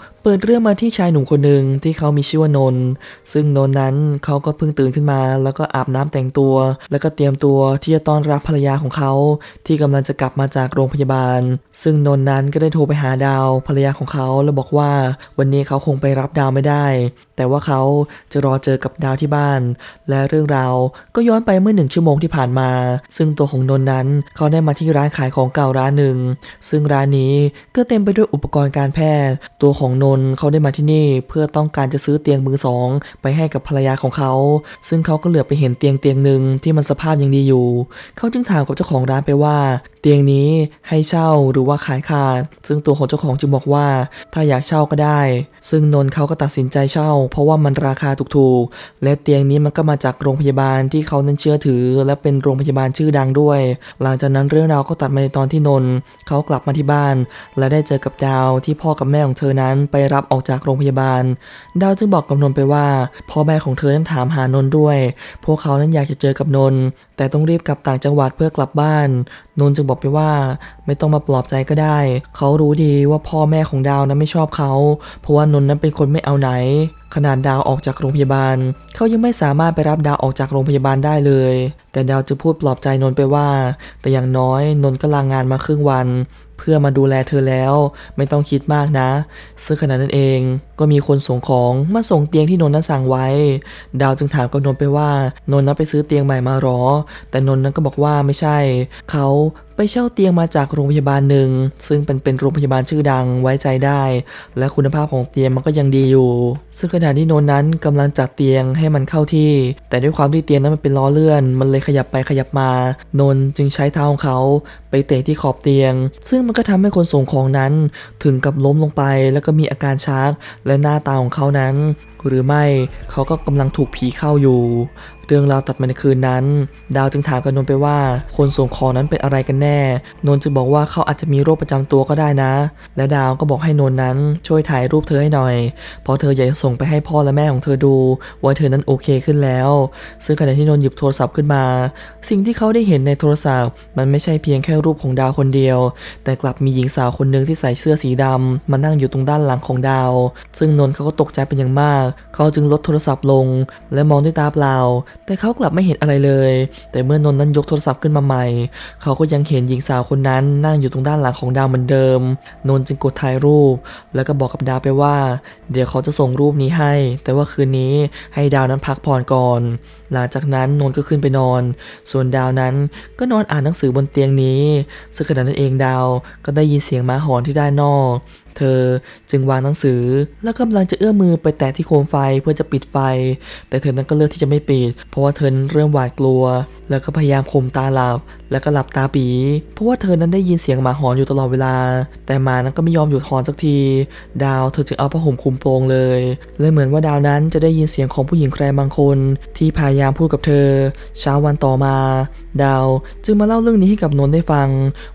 know เปิดเรื่องมาที่ชายหนุ่มคนหนึ่งที่เขามีชื่อว่านน ซึ่งนนนั้นเขาก็เพิ่งตื่นขึ้นมา แล้วก็อาบน้ำแต่งตัว แล้วก็เตรียมตัวที่จะต้อนรับภรรยาของเขา ที่กำลังจะกลับมาจากโรงพยาบาล ซึ่งนนนั้นก็ได้โทรไปหาดาวภรรยาของเขาแล้วบอกว่า วันนี้เขาคงไปรับดาวไม่ได้ แต่ว่าเขาจะรอเจอกับดาวที่บ้าน และเรื่องราวก็ย้อนไปเมื่อหนึ่งชั่วโมงที่ผ่านมา ซึ่งตัวของนนนั้นเขาได้มาที่ร้านขายของเก่าร้านหนึ่งซึ่งร้านนี้ก็เต็มไปด้วยอุปกรณ์การแพทย์ ตัวของนนท์เขาได้มาที่นี่เพื่อต้องการจะซื้อเตียงมือสองไปให้กับภรรยาของเขา ซึ่งเขาก็เหลือบไปเห็นเตียงเตียงหนึ่งที่มันสภาพยังดีอยู่ เขาจึงถามกับเจ้าของร้านไปว่า เตียงนี้ให้เช่าหรือว่าขายขาด ซึ่งตัวของเจ้าของจึงบอกว่า ถ้าอยากเช่าก็ได้ ซึ่งนนท์เขาก็ตัดสินใจเช่า เพราะว่ามันราคาถูกๆ และเตียงนี้มันก็มาจากโรงพยาบาลที่เขานั้นเชื่อถือ และเป็นโรงพยาบาลชื่อดังด้วย หลังจากนั้นเรื่องราวก็ตัดมาในตอนที่นนท์เขากลับมาที่บ้าน และได้เจอกับดาวที่พ่อกับแม่ของเธอนั้นไปรับออกจากโรงพยาบาล ดาวจึงบอกกับนนไปว่าพ่อแม่ของเธอนั้นถามหานนด้วย พวกเขานั้นอยากจะเจอกับนน แต่ต้องรีบกลับต่างจังหวัดเพื่อกลับบ้าน นนจึงบอกไปว่าไม่ต้องมาปลอบใจก็ได้ เขารู้ดีว่าพ่อแม่ของดาวนั้นไม่ชอบเขา เพราะว่านนนั้นเป็นคนไม่เอาไหน ขนาดดาวออกจากโรงพยาบาล เขายังไม่สามารถไปรับดาวออกจากโรงพยาบาลได้เลย แต่ดาวจะพูดปลอบใจนนไปว่า แต่อย่างน้อยนนก็ลางงานมาครึ่งวัน พื่อมาดูแลเธอแล้ว ไม่ต้องคิดมากนะ ซึ่งขณะนั้นเองก็มีคนส่งของมาส่งเตียงที่นนท์นั้นสั่งไว้ ดาวจึงถามกับนนท์ไปว่านนท์นั้นไปซื้อเตียงใหม่มาหรอ แต่นนท์นั้นก็บอกว่าไม่ใช่ เขาไปเช่าเตียงมาจากโรงพยาบาลหนึ่ง ซึ่งเป็นเป็นโรงพยาบาลชื่อดังไว้ใจได้ และคุณภาพของเตียงมันก็ยังดีอยู่ ซึ่งขณะที่โนนนั้นกำลังจัดเตียงให้มันเข้าที่ แต่ด้วยความที่เตียงนั้นมันเป็นล้อเลื่อน มันเลยขยับไปขยับมานนจึงใช้เท้าของเขาไปเตะที่ขอบเตียง ซึ่งมันก็ทำให้คนส่งของนั้น ถึงกับล้มลงไป แล้วก็มีอาการชักและหน้าตาของเขานั้น หรือไม่เขาก็กำลังถูกผีเข้าอยู่เรื่องราวตัดมาในคืนนั้น ดาวจึงถามกับนนไปว่า คนส่งของนั้นเป็นอะไรกันแน่ นนจึงบอกว่าเขาอาจจะมีโรคประจำตัวก็ได้นะ และดาวก็บอกให้นนนั้นช่วยถ่ายรูปเธอให้หน่อย เพราะเธออยากจะส่งไปให้พ่อและแม่ของเธอดู ว่าเธอนั้นโอเคขึ้นแล้ว ซึ่งขณะที่นนหยิบโทรศัพท์ขึ้นมา สิ่งที่เขาได้เห็นในโทรศัพท์ มันไม่ใช่เพียงแค่รูปของดาวคนเดียว แต่กลับมีหญิงสาวคนหนึ่งที่ใส่เสื้อสีดำมานั่งอยู่ตรงด้านหลังของดาว ซึ่งนนเขาก็ตกใจเป็นอย่างมาก เขาจึงลดโทรศัพท์ลง และมองด้วยตาเปล่าแต่เขากลับไม่เห็นอะไรเลย แต่เมื่อนนนั้นยกโทรศัพท์ขึ้นมาใหม่ เขาก็ยังเห็นหญิงสาวคนนั้นนั่งอยู่ตรงด้านหลังของดาวเหมือนเดิม นนจึงกดถ่ายรูป แล้วก็บอกกับดาวไปว่า เดี๋ยวเขาจะส่งรูปนี้ให้ แต่ว่าคืนนี้ให้ดาวนั้นพักผ่อนก่อน หลังจากนั้นนนก็ขึ้นไปนอน ส่วนดาวนั้นก็นอนอ่านหนังสือบนเตียงนี้ซึ่งขณะนั้นเองดาวก็ได้ยินเสียงหมาหอนที่ด้านนอก เธอจึงวางหนังสือ แล้วกำลังจะเอื้อมมือไปแตะที่โคมไฟเพื่อจะปิดไฟ แต่เธอนั้นก็เลือกที่จะไม่ปิด เพราะว่าเธอเริ่มหวาดกลัว แล้วก็พยายามข่มตาหลับ แล้วก็หลับตาปี เพราะว่าเธอนั้นได้ยินเสียงหมาหอนอยู่ตลอดเวลา แต่หมานั้นก็ไม่ยอมหยุดหอนสักที ดาวเธอจึงเอาผ้าห่มคลุมโปงเลยและเหมือนว่าดาวนั้นจะได้ยินเสียงของผู้หญิงใครบางคน ที่พยายามพูดกับเธอ เช้าวันต่อมา ดาวจึงมาเล่าเรื่องนี้ให้กับนนท์ได้ฟัง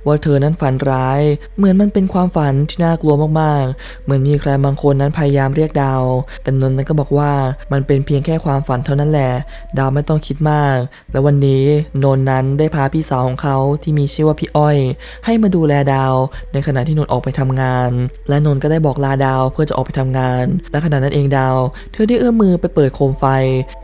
ว่าเธอนั้นฝันร้าย เหมือนมันเป็นความฝันที่น่ากลัวมากๆ เหมือนมีใครบางคนนั้นพยายามเรียกดาว แต่นนท์นั้นก็บอกว่ามันเป็นเพียงแค่ความฝันเท่านั้นแหละ ดาวไม่ต้องคิดมาก และวันนี้นนท์นั้นได้พาพี่สาวของเขาที่มีชื่อว่าพี่อ้อย ให้มาดูแลดาว ในขณะที่นน์ออกไปทำงาน และนน์ก็ได้บอกลาดาวเพื่อจะออกไปทำงาน และขณะนั้นเองดาว เธอได้เอื้อมมือไปเปิดโคมไฟ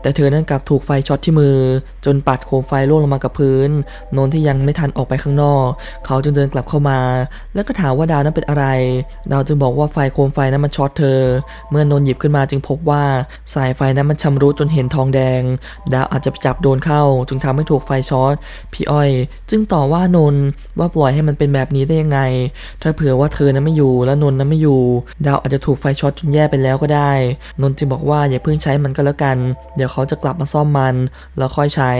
แต่เธอนั้นกลับถูกไฟช็อตที่มือ จนปัดโคมไฟร่วงลงมากับพื้น นนท์ที่ยังไม่ทันออกไปข้างนอก เขาจึงเดินกลับเข้ามา แล้วก็ถามว่าดาวนั้นเป็นอะไร ดาวจึงบอกว่าไฟโคมไฟนั้นมันช็อตเธอ เมื่อนน์หยิบขึ้นมาจึงพบว่าสายไฟนั้นมันชำรุดจนเห็นทองแดง ดาวอาจจะไปจับโดนเข้า จึงทำให้ถูกไฟช็อต พี่อ้อยจึงต่อว่านนว่าปล่อยให้มันเป็นแบบนี้ได้ยังไง ถ้าเผื่อว่าเธอนั้นไม่อยู่และนนนั้นไม่อยู่ ดาวอาจจะถูกไฟช็อตจนแย่ไปแล้วก็ได้ นนจึงบอกว่าอย่าเพิ่งใช้มันก็แล้วกัน เดี๋ยวเขาจะกลับมาซ่อมมัน แล้วค่อยใช้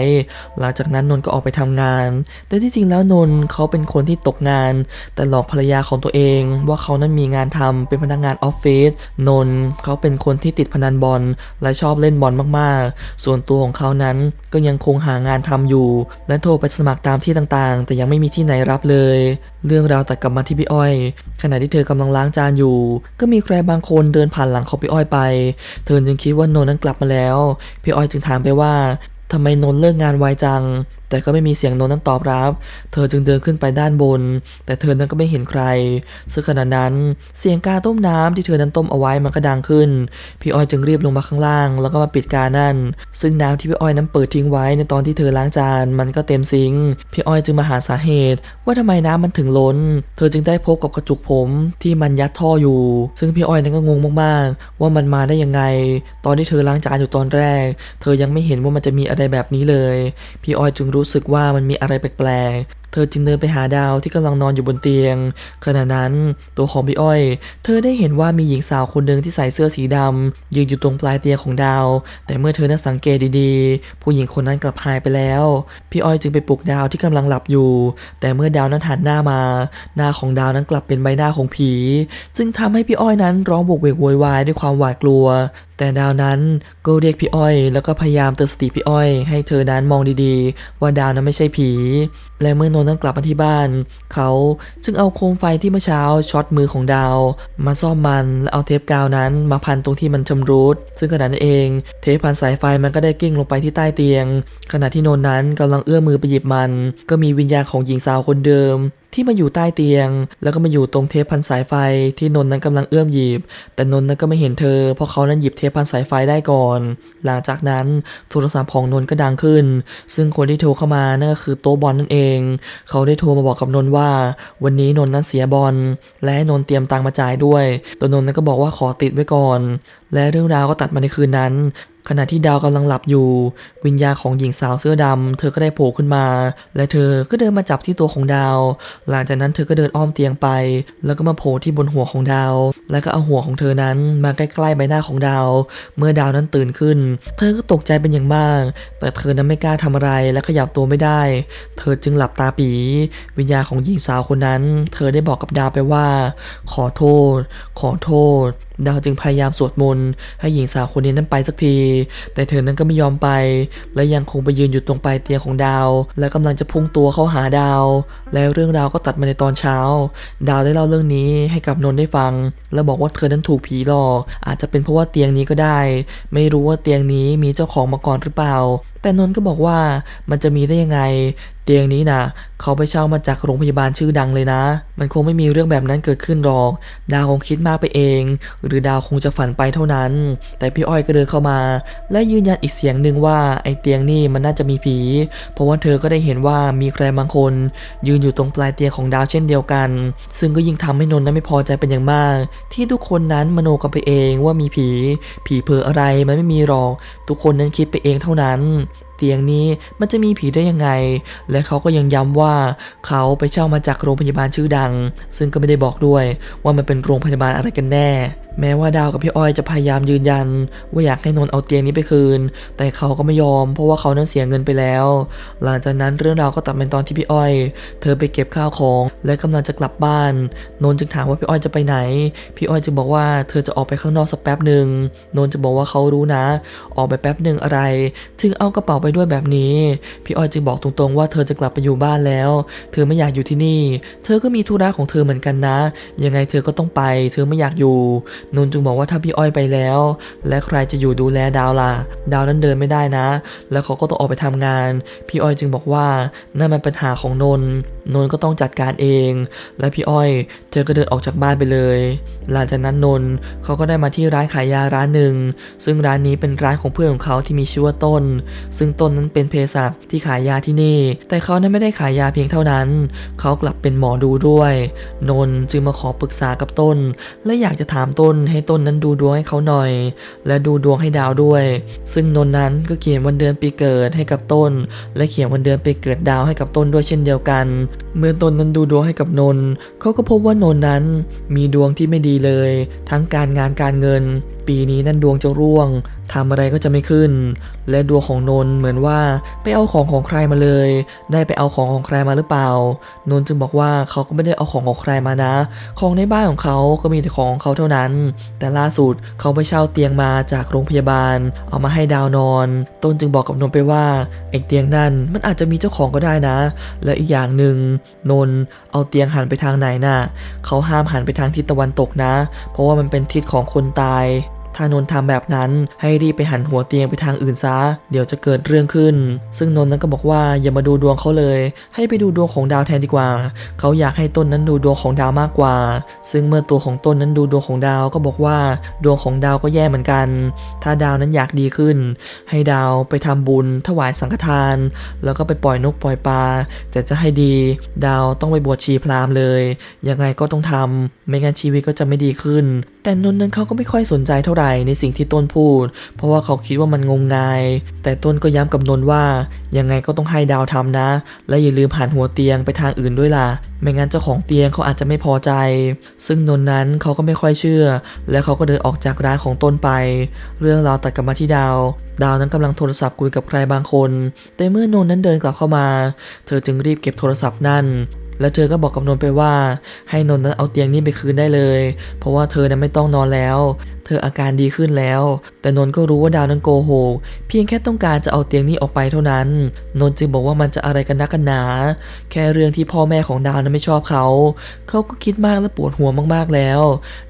หลังจากนั้นนนก็ออกไปทำงาน แต่ที่จริงแล้วนนเขาเป็นคนที่ตกงาน แต่หลอกภรรยาของตัวเอง ว่าเขานั้นมีงานทำเป็นพนักงานออฟฟิศนนเขาเป็นคนที่ติดพนันบอลและชอบเล่นบอลมากๆ ส่วนตัวของเขานั้นก็ยังคงหางานทำอยู่ และโทรไปสมัครตามที่ต่างๆ แต่ยังไม่มีที่ไหนรับเลย เรื่องราวตัดกลับมาที่พี่อ้อย ขณะที่เธอกำลังล้างจานอยู่ ก็มีใครบางคนเดินผ่านหลังของพี่อ้อยไป เธอจึงคิดว่านนท์นั้นกลับมาแล้ว พี่อ้อยจึงถามไปว่าทำไมนนท์เลิกงานไวจัง แต่ก็ไม่มีเสียงนนนั้นตอบรับ เธอจึงเดินขึ้นไปด้านบน แต่เธอนั้นก็ไม่เห็นใคร ซึ่งขณะนั้นเสียงกาต้มน้ำที่เธอนั้นต้มเอาไว้มันก็ดังขึ้น พี่อ้อยจึงรีบลงมาข้างล่าง แล้วก็มาปิดกานั่น ซึ่งน้ำที่พี่อ้อยนั้นเปิดทิ้งไว้ในตอนที่เธอล้างจานมันก็เต็มซิงพี่อ้อยจึงมาหาสาเหตุ ว่าทำไมน้ำมันถึงล้น เธอจึงได้พบกับกระจุกผมที่มันยัดท่ออยู่ ซึ่งพี่อ้อยนั้นก็งงมากๆ ว่ามันมาได้ยังไง ตอนที่เธอล้างจานอยู่ตอนแรก เธอยังไม่เห็นว่ามันจะมีอะไรแบบนี้เลย พี่อ้อยจึงรูู้้สึกว่ามันมีอะไรแปลก เธอจึงเดินไปหาดาวที่กำลังนอนอยู่บนเตียง ขณะนั้นตัวของพี่อ้อย เธอได้เห็นว่ามีหญิงสาวคนหนึ่งที่ใส่เสื้อสีดำยืนอยู่ตรงปลายเตียงของดาว แต่เมื่อเธอนั้นสังเกตดีๆ ผู้หญิงคนนั้นกลับหายไปแล้ว พี่อ้อยจึงไปปลุกดาวที่กำลังหลับอยู่ แต่เมื่อดาวนั้นหันหน้ามา หน้าของดาวนั้นกลับเป็นใบหน้าของผี จึงทำให้พี่อ้อยนั้นร้องโวกเวกโวยวายด้วยความหวาดกลัวแต่ดาวนั้นก็เรียกพี่อ้อย แล้วก็พยายามเตือนสติพี่อ้อย ให้เธอนั้นมองดีๆ ว่าดาวนั้นไม่ใช่ผี และเมื่อนนนั้นกลับมาที่บ้าน เขาจึงเอาโคมไฟที่เมื่อเช้าช็อตมือของดาว มาซ่อมมันและเอาเทปกาวนั้นมาพันตรงที่มันชำรุด ซึ่งขณะนั้นเอง เทปพันสายไฟมันก็ได้กิ้งลงไปที่ใต้เตียง ขณะที่นนนั้นกำลังเอื้อมมือไปหยิบมัน ก็มีวิญญาณของหญิงสาวคนเดิม ที่มาอยู่ใต้เตียง แล้วก็มาอยู่ตรงเทปพันสายไฟที่นนนั้นกำลังเอื้อมหยิบ แต่นนนั้นก็ไม่เห็นเธอ เพราะเขานั้นหยิบเทปพันสายไฟได้ก่อน หลังจากนั้นโทรศัพท์ของนนก็ดังขึ้น ซึ่งคนที่โทรเข้ามานั่นก็คือโตบอลนั่นเอง เขาได้โทรมาบอกกับนนว่า วันนี้นนนั้นเสียบอลและให้นนเตรียมตังมาจ่ายด้วยตัวนนนั้นก็บอกว่าขอติดไว้ก่อน และเรื่องราวก็ตัดมาในคืนนั้น ขณะที่ดาวกำลังหลับอยู่ วิญญาณของหญิงสาวเสื้อดำเธอก็ได้โผล่ขึ้นมา และเธอก็เดินมาจับที่ตัวของดาว หลังจากนั้นเธอก็เดินอ้อมเตียงไป แล้วก็มาโผล่ที่บนหัวของดาว แล้วก็เอาหัวของเธอนั้นมาใกล้ๆใบหน้าของดาว เมื่อดาวนั้นตื่นขึ้น เธอก็ตกใจเป็นอย่างมาก แต่เธอนั้นไม่กล้าทำอะไรและขยับตัวไม่ได้ เธอจึงหลับตาปี วิญญาณของหญิงสาวคนนั้น เธอได้บอกกับดาวไปว่า ขอโทษ ขอโทษ ดาวจึงพยายามสวดมนต์ให้หญิงสาวคนนี้นั้นไปสักที แต่เธอนั้นก็ไม่ยอมไป และยังคงไปยืนอยู่ตรงปลายเตียงของดาว และกำลังจะพุ่งตัวเข้าหาดาว แล้วเรื่องราวก็ตัดมาในตอนเช้า ดาวได้เล่าเรื่องนี้ให้กับนนท์ได้ฟัง และบอกว่าเธอนั้นถูกผีหลอก อาจจะเป็นเพราะว่าเตียงนี้ก็ได้ ไม่รู้ว่าเตียงนี้มีเจ้าของมาก่อนหรือเปล่าแต่นนท์ก็บอกว่ามันจะมีได้ยังไง เตียงนี้นะเขาไปเช่ามาจากโรงพยาบาลชื่อดังเลยนะ มันคงไม่มีเรื่องแบบนั้นเกิดขึ้นหรอก ดาวคงคิดมากไปเอง หรือดาวคงจะฝันไปเท่านั้น แต่พี่อ้อยก็เดินเข้ามา และยืนยันอีกเสียงหนึ่งว่าไอ้เตียงนี่มันน่าจะมีผี เพราะว่าเธอก็ได้เห็นว่ามีใครบางคน ยืนอยู่ตรงปลายเตียงของดาวเช่นเดียวกัน ซึ่งก็ยิ่งทำให้นนท์นั้นไม่พอใจเป็นอย่างมาก ที่ทุกคนนั้นมโนกันไปเองว่ามีผี ผีเพออะไรมันไม่มีหรอก ทุกคนนั้นคิดไปเองเท่านั้น เตียงนี้มันจะมีผีได้ยังไง และเขาก็ยังย้ำว่าเขาไปเช่ามาจากโรงพยาบาลชื่อดัง ซึ่งก็ไม่ได้บอกด้วยว่ามันเป็นโรงพยาบาลอะไรกันแน่ แม้ว่าดาวกับพี่อ้อยจะพยายามยืนยัน ว่าอยากให้นนท์เอาเตียงนี้ไปคืน แต่เขาก็ไม่ยอม เพราะว่าเขานั้นเสียเงินไปแล้ว หลังจากนั้นเรื่องราวก็ตัดเป็นตอนที่พี่อ้อย เธอไปเก็บข้าวของ และกำลังจะกลับบ้าน นนท์จึงถามว่าพี่อ้อยจะไปไหน พี่อ้อยจึงบอกว่าเธอจะออกไปข้างนอกสักแป๊บหนึ่งนนท์จะบอกว่าเขารู้นะ ออกไปแป๊บหนึ่งอะไร ถึงเอากระเป๋าไปด้วยแบบนี้ พี่อ้อยจึงบอกตรงๆ ว่าเธอจะกลับไปอยู่บ้านแล้ว เธอไม่อยากอยู่ที่นี่ เธอก็มีธุระของเธอเหมือนกันนะ ยังไงเธอก็ต้องไป เธอไม่อยากอยู่นนจึงบอกว่าถ้าพี่อ้อยไปแล้ว และใครจะอยู่ดูแลดาวล่ะ ดาวนั้นเดินไม่ได้นะ แล้วเขาก็ต้องออกไปทำงาน พี่อ้อยจึงบอกว่านั่นมันปัญหาของนน นนก็ต้องจัดการเอง และพี่อ้อย เธอก็เดินออกจากบ้านไปเลย หลังจากนั้นนนเขาก็ได้มาที่ร้านขายยาร้านหนึ่ง ซึ่งร้านนี้เป็นร้านของเพื่อนของเขาที่มีชื่อว่าต้น ซึ่งต้นนั้นเป็นเภสัชที่ขายยาที่นี่ แต่เขานั้นไม่ได้ขายยาเพียงเท่านั้น เขากลับเป็นหมอดูด้วย นนจึงมาขอปรึกษากับต้น และอยากจะถามต้นให้ต้นนั้นดูดวงให้เขาหน่อย และดูดวงให้ดาวด้วย ซึ่งนนนั้นก็เขียนวันเดือนปีเกิดให้กับต้น และเขียนวันเดือนปีเกิดดาวให้กับต้นด้วยเช่นเดียวกันเมื่อตนนั้นดูดวงให้กับนนท์เขาก็พบว่านนท์นั้นมีดวงที่ไม่ดีเลย ทั้งการงานการเงิน ปีนี้นั่นดวงจะร่วง ทำอะไรก็จะไม่ขึ้น และดวงของนนเหมือนว่าไปเอาของของใครมาเลย ได้ไปเอาของของใครมาหรือเปล่า นนจึงบอกว่าเขาก็ไม่ได้เอาของของใครมานะ ของในบ้านของเขาก็มีแต่ของของเขาเท่านั้น แต่ล่าสุดเขาไปเช่าเตียงมาจากโรงพยาบาล เอามาให้ดาวนอน ต้นจึงบอกกับนนไปว่าไอ้เตียงนั่นมันอาจจะมีเจ้าของก็ได้นะ และอีกอย่างหนึ่งนนเอาเตียงหันไปทางไหนน่ะเขาห้ามหันไปทางทิศตะวันตกนะ เพราะว่ามันเป็นทิศของคนตาย ถ้านนท์ทำแบบนั้นให้รีบไปหันหัวเตียงไปทางอื่นซะ เดี๋ยวจะเกิดเรื่องขึ้น ซึ่งนนท์นั้นก็บอกว่าอย่ามาดูดวงเขาเลย ให้ไปดูดวงของดาวแทนดีกว่า เขาอยากให้ต้นนั้นดูดวงของดาวมากกว่า ซึ่งเมื่อตัวของต้นนั้นดูดวงของดาวก็บอกว่าดวงของดาวก็แย่เหมือนกัน ถ้าดาวนั้นอยากดีขึ้น ให้ดาวไปทำบุญ ถวายสังฆทาน แล้วก็ไปปล่อยนกปล่อยปลาแต่จะให้ดี ดาวต้องไปบวชชีพราหมณ์เลย ยังไงก็ต้องทำไม่งั้นชีวิตก็จะไม่ดีขึ้น แต่นนนั้นเขาก็ไม่ค่อยสนใจเท่าไหร่ในสิ่งที่ต้นพูด เพราะว่าเขาคิดว่ามันงมงาย แต่ต้นก็ย้ำกับนนว่า ยังไงก็ต้องให้ดาวทำนะ และอย่าลืมหันหัวเตียงไปทางอื่นด้วยล่ะ ไม่งั้นเจ้าของเตียงเขาอาจจะไม่พอใจ ซึ่งนนนั้นเขาก็ไม่ค่อยเชื่อ และเขาก็เดินออกจากร้านของต้นไป เรื่องราวตัดกลับมาที่ดาว ดาวนั้นกำลังโทรศัพท์คุยกับใครบางคน แต่เมื่อนนนั้นเดินกลับเข้ามา เธอจึงรีบเก็บโทรศัพท์นั่น และเธอก็บอกกับนนท์ไปว่า ให้นนท์นั้นเอาเตียงนี้ไปคืนได้เลย เพราะว่าเธอนั้นไม่ต้องนอนแล้ว เธออาการดีขึ้นแล้ว แต่นนก็รู้ว่าดาวนั้นโกหกเพียงแค่ต้องการจะเอาเตียงนี้ออกไปเท่านั้น นนจึงบอกว่ามันจะอะไรกันนักกันหนา แค่เรื่องที่พ่อแม่ของดาวนั้นไม่ชอบเขา เขาก็คิดมากและปวดหัวมากๆแล้ว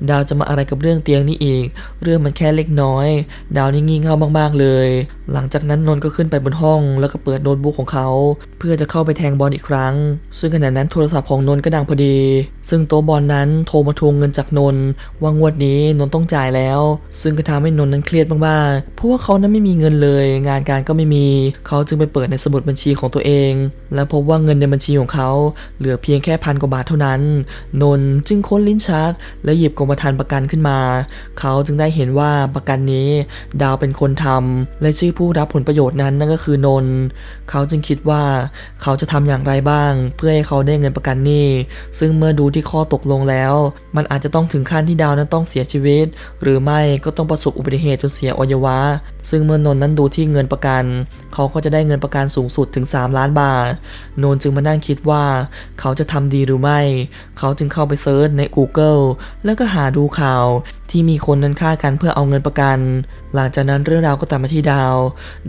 ดาวจะมาอะไรกับเรื่องเตียงนี้อีก เรื่องมันแค่เล็กน้อย ดาวนี่งี่เง่ามากๆเลย หลังจากนั้นนนก็ขึ้นไปบนห้อง แล้วก็เปิดโน้ตบุ๊กของเขา เพื่อจะเข้าไปแทงบอลอีกครั้ง ซึ่งขณะนั้นโทรศัพท์ของนนก็ดังพอดี ซึ่งโต๊ะบอลนั้นโทรมาทวงเงินจากนนว่างวดนี้นนต้องจ่ายแล้วซึ่งก็ทำให้นนท์นั้นเครียดมากๆเพราะว่าเขานั้นไม่มีเงินเลย งานการก็ไม่มี เขาจึงไปเปิดในสมุดบัญชีของตัวเอง และพบว่าเงินในบัญชีของเขาเหลือเพียงแค่พันกว่าบาทเท่านั้น นนท์จึงค้นลิ้นชัก และหยิบกรมธรรม์ประกันขึ้นมา เขาจึงได้เห็นว่าประกันนี้ ดาวเป็นคนทำและชื่อผู้รับผลประโยชน์นั้นนั่นก็คือนนท์เขาจึงคิดว่าเขาจะทำอย่างไรบ้าง เพื่อให้เขาได้เงินประกันนี้ซึ่งเมื่อดูที่ข้อตกลงแล้ว มันอาจจะต้องถึงขั้นที่ดาวนั้นต้องเสียชีวิต หรือไม่ก็ต้องประสบอุบัติเหตุจนเสียอวัยวะ ซึ่งเมื่อนนท์นั้นดูที่เงินประกัน เขาก็จะได้เงินประกันสูงสุดถึง 3 ล้านบาท นนท์จึงมานั่งคิดว่า เขาจะทำดีหรือไม่ เขาจึงเข้าไปเซิร์ชใน Google แล้วก็หาดูข่าวที่มีคนนั้นฆ่ากันเพื่อเอาเงินประกัน หลังจากนั้นเรื่องราวก็ตัดมาที่ดาว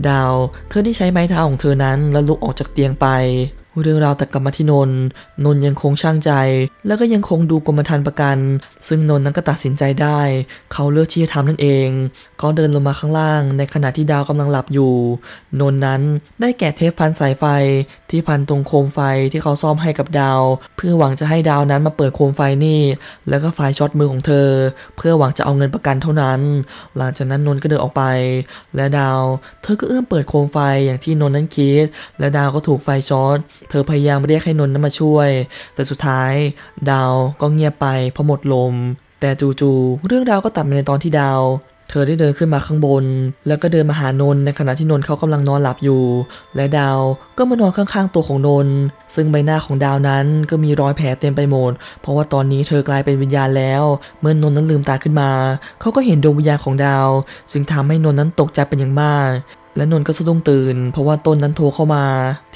ดาว เธอได้ใช้ไม้เท้าของเธอนั้นแล้วลุกออกจากเตียงไป เรื่องราวแตัดกลับมาที่นนนนยังคงช่างใจ แล้วก็ยังคงดูกรมธรรม์ประกัน ซึ่งนนนั้นก็ตัดสินใจได้ เขาเลือกที่จะทำนั่นเองเขาเดินลงมาข้างล่าง ในขณะที่ดาวกำลังหลับอยู่ นนนั้นได้แกะเทปพันสายไฟ ที่พันตรงโคมไฟที่เขาซ่อมให้กับดาว เพื่อหวังจะให้ดาวนั้นมาเปิดโคมไฟนี่ แล้วก็ไฟช็อตมือของเธอ เพื่อหวังจะเอาเงินประกันเท่านั้น หลังจากนั้นนนก็เดินออกไป และดาว เธอก็เอื้อมเปิดโคมไฟอย่างที่นนนั้นคิด และดาวก็ถูกไฟช็อตเธอพยายามเรียกให้นนท์นั้นมาช่วย แต่สุดท้าย ดาวก็เงียบไปเพราะหมดลม แต่จู่ๆเรื่องราวก็ตัดมาในตอนที่ดาวเธอได้เดินขึ้นมาข้างบน แล้วก็เดินมาหานนในขณะที่นนเขากำลังนอนหลับอยู่ และดาวก็มานอนข้างๆตัวของนน ซึ่งใบหน้าของดาวนั้นก็มีรอยแผลเต็มไปหมด เพราะว่าตอนนี้เธอกลายเป็นวิญญาณแล้ว เมื่อนนนั้นลืมตาขึ้นมา เขาก็เห็นดวงวิญญาณของดาว ซึ่งทำให้นนนั้นตกใจเป็นอย่างมาก และนนท์ก็สะดุ้งตื่น เพราะว่าต้นนั้นโทรเข้ามา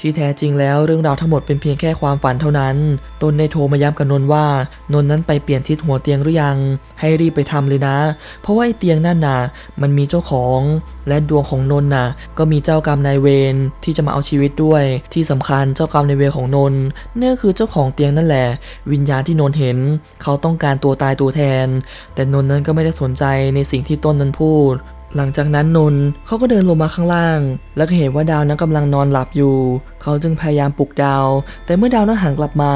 ที่แท้จริงแล้วเรื่องราวทั้งหมดเป็นเพียงแค่ความฝันเท่านั้น ต้นได้โทรมาย้ำกับนนท์ว่านนท์นั้นไปเปลี่ยนทิศหัวเตียงหรือยัง ให้รีบไปทำเลยนะ เพราะว่าไอ้เตียงนั่นน่ะ มันมีเจ้าของ และดวงของนนท์น่ะ ก็มีเจ้ากรรมนายเวรที่จะมาเอาชีวิตด้วย ที่สำคัญเจ้ากรรมนายเวรของนนท์เนี่ยคือเจ้าของเตียงนั่นแหละ วิญญาณที่นนท์เห็น เขาต้องการตัวตายตัวแทน แต่นนท์นั้นก็ไม่ได้สนใจในสิ่งที่ต้นนั้นพูด หลังจากนั้นนนท์เขาก็เดินลงมาข้างล่าง แล้วก็เห็นว่าดาวนั้นกำลังนอนหลับอยู่ เขาจึงพยายามปลุกดาว แต่เมื่อดาวนั้นหันกลับมา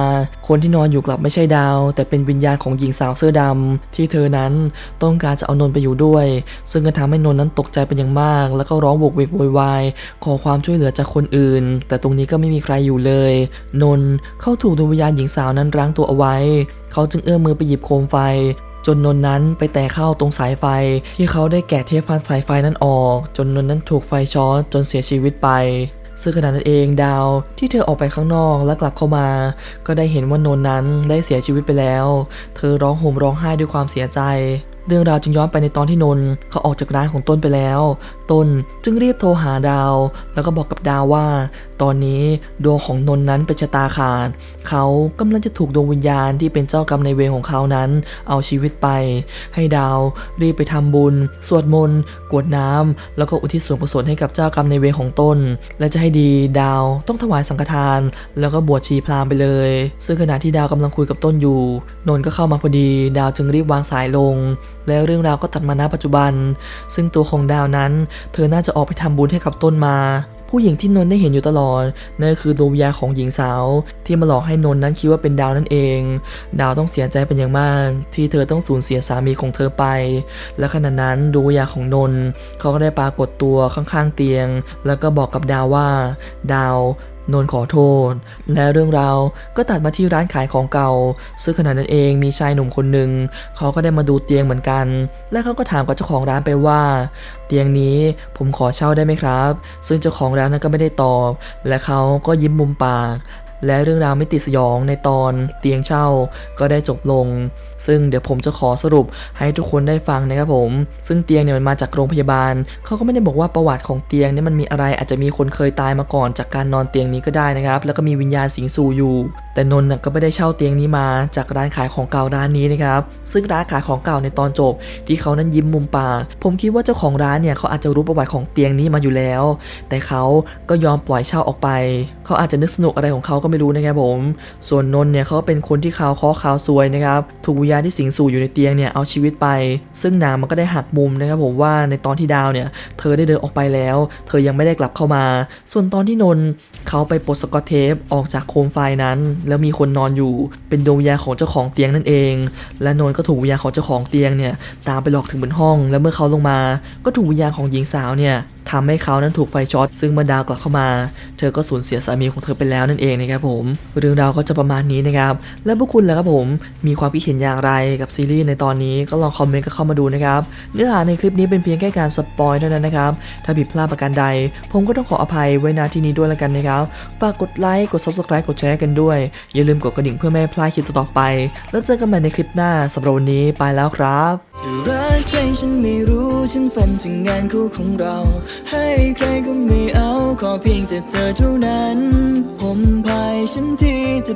คนที่นอนอยู่กลับไม่ใช่ดาว แต่เป็นวิญญาณของหญิงสาวเสื้อดำที่เธอนั้นต้องการจะเอานนท์ไปอยู่ด้วย ซึ่งก็ทำให้นนท์นั้นตกใจเป็นอย่างมาก แล้วก็ร้องโวกเวกโวยวายขอความช่วยเหลือจากคนอื่น แต่ตรงนี้ก็ไม่มีใครอยู่เลย นนท์เขาถูกดวงวิญญาณหญิงสาวนั้นรั้งตัวเอาไว้ เขาจึงเอื้อมมือไปหยิบโคมไฟ จนนนท์นั้นไปแตะเข้าตรงสายไฟ ที่เขาได้แกะเทปพันสายไฟนั้นออก จนนนท์นั้นถูกไฟช็อตจนเสียชีวิตไปซึ่งขณะนั้นเองดาวที่เธอออกไปข้างนอกและกลับเข้ามา ก็ได้เห็นว่านนท์นั้นได้เสียชีวิตไปแล้ว เธอร้องห่มร้องไห้ด้วยความเสียใจ เรื่องราวจึงย้อนไปในตอนที่นนท์เขาออกจากร้านของต้นไปแล้ว ต้นจึงรีบโทรหาดาว แล้วก็บอกกับดาวว่าตอนนี้ดวงของนนท์นั้นเป็นชะตาขาด เขากำลังจะถูกดวงวิญญาณที่เป็นเจ้ากรรมในเวรของเขานั้น เอาชีวิตไป ให้ดาวรีบไปทำบุญ สวดมนต์กวดน้ำแล้วก็อุทิศส่วนกุศลให้กับเจ้ากรรมในเวรของตน และจะให้ดีดาวต้องถวายสังฆทาน แล้วก็บวชชีพราหมณ์ไปเลย ซึ่งขณะที่ดาวกำลังคุยกับต้นอยู่ นนท์ก็เข้ามาพอดี ดาวจึงรีบวางสายลง แล้วเรื่องราวก็ตัดมาณปัจจุบัน ซึ่งตัวของดาวนั้น เธอน่าจะออกไปทำบุญให้กับต้นมา ผู้หญิงที่นนท์ได้เห็นอยู่ตลอดนั่นก็คือดวงวิญญาณของหญิงสาว ที่มาหลอกให้นนท์นั้นคิดว่าเป็นดาวนั่นเอง ดาวต้องเสียใจเป็นอย่างมาก ที่เธอต้องสูญเสียสามีของเธอไป และขณะนั้นดวงวิญญาณของนนท์เขาก็ได้ปรากฏตัวข้างๆเตียง แล้วก็บอกกับดาวว่า ดาว นนขอโทษ และเรื่องราวก็ตัดมาที่ร้านขายของเก่า ซึ่งขณะนั้นเองมีชายหนุ่มคนหนึ่งเขาก็ได้มาดูเตียงเหมือนกัน และเขาก็ถามกับเจ้าของร้านไปว่า เตียงนี้ผมขอเช่าได้ไหมครับ ซึ่งเจ้าของร้านนั้นก็ไม่ได้ตอบ และเขาก็ยิ้มมุมปาก และเรื่องราวไม่ติดสยองในตอนเตียงเช่าก็ได้จบลง ซึ่งเดี๋ยวผมจะขอสรุปให้ทุกคนได้ฟังนะครับผม ซึ่งเตียงเนี่ยมันมาจากโรงพยาบาล เขาก็ไม่ได้บอกว่าประวัติของเตียงเนี่ยมันมีอะไรอาจจะมีคนเคยตายมาก่อนจากการนอนเตียงนี้ก็ได้นะครับ แล้วก็มีวิญญาณสิงสู่อยู่ แต่นนท์ก็ไม่ได้เช่าเตียงนี้มาจากร้านขายของเก่าร้านนี้นะครับ ซึ่งร้านขายของเก่าในตอนจบ ที่เขานั้นยิ้มมุมปาก ผมคิดว่าเจ้าของร้านเนี่ยเขาอาจจะรู้ประวัติของเตียงนี้มาอยู่แล้ว แต่เขาก็ยอมปล่อยเช่าออกไป เขาอาจจะนึกสนุกอะไรของเขาก็ไม่รู้นะครับผม ส่วนนนท์เนี่ยเขาเป็นคนที่ข่าวข้อข่าวซวยนะครับ ถูกวิญญาณที่สิงสู่อยู่ในเตียงเนี่ยเอาชีวิตไป ซึ่งนางมันก็ได้หักมุมนะครับผมว่าในตอนที่ดาวเนี่ยเธอได้เดินออกไปแล้ว เธอยังไม่ได้กลับเข้ามา ส่วนตอนที่นนท์เขาไปปลดสกอตเทปออกจากโคมไฟนั้น แล้วมีคนนอนอยู่ เป็นดวงวิญญาณของเจ้าของเตียงนั่นเอง และนนท์ก็ถูกวิญญาณของเจ้าของเตียงเนี่ยตามไปหลอกถึงบนห้อง แล้วเมื่อเขาลงมา ก็ถูกวิญญาณของหญิงสาวเนี่ย ทำให้เขานั้นถูกไฟช็อตซึ่งเมื่อดาวกลับเข้ามา เธอก็สูญเสียสามีของเธอไปแล้วนั่นเองนะครับผม เรื่องราวก็จะประมาณนี้นะครับ และพวกคุณล่ะครับผมมีความคิดเห็นอย่างไรกับซีรีส์ในตอนนี้ก็ลองคอมเมนต์กันเข้ามาดูนะครับ เนื้อหาในคลิปนี้เป็นเพียงแค่การสปอยเท่านั้นนะครับ ถ้าผิดพลาดประการใด ผมก็ต้องขออภัยไว้ณที่นี้ด้วยแล้วกันนะครับ ฝากกดไลค์ กด subscribe กดแชร์กันด้วย อย่าลืมกดกระดิ่งเพื่อไม่พลาดคลิปต่อไป แล้วเจอกันใหม่ในคลิปหน้าสำหรับวันนี้ไปแล้วครับจะรักใครฉันไม่รู้ฉันฝันถึงงานคู่ของเราให้ใครก็ไม่เอาขอเพียงแต่เธอเท่านั้น ผมพายฉันที่จะ